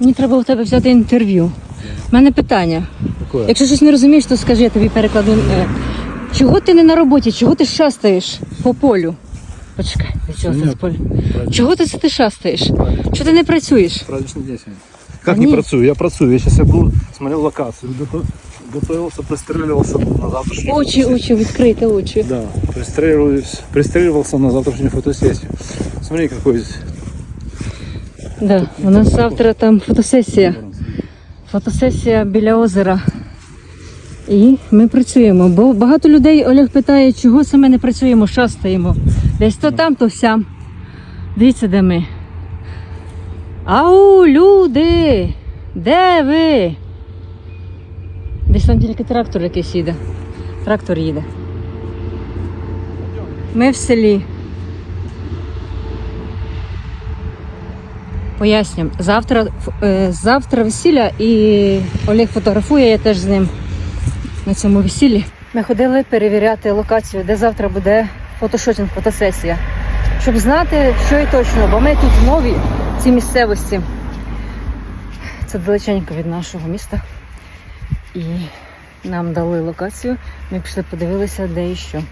Мені треба у тебе взяти інтерв'ю. У мене питання. Какое? Якщо щось не розумієш, то скажи, я тобі перекладу. Е, Чого ти не на роботі? Чого ти шастаєш по полю? Почекай, від чого це з полю? Чого ти це ти шастаєш? Чого ти не працюєш? Праздничный день сегодня. Как Они- не працую? Я працую. Я сейчас я был, смотрел локацию, готов- готовился, пристреливался на завтрашнюю Очі, фотосессию. очі, відкрити очі. Да, пристреливаюсь, пристреливался на завтрашнюю фотосессию. Смотри, какой. Да, у нас завтра там фотосесія. Фотосесія біля озера. І ми працюємо. Бо багато людей Олег питає, чого саме не працюємо, шастаємо. Десь то там, то сям. Дивіться, де ми. Ау, люди! Де ви? Десь там тільки трактор якийсь їде. Трактор їде. Ми в селі. Пояснюємо. Завтра, е, завтра весілля і Олег фотографує, я теж з ним на цьому весіллі. Ми ходили перевіряти локацію, де завтра буде фотошотінг, фотосесія. Щоб знати, що і точно, бо ми тут нові в цій місцевості. Це далеченько від нашого міста. І нам дали локацію. Ми пішли подивилися, де і що.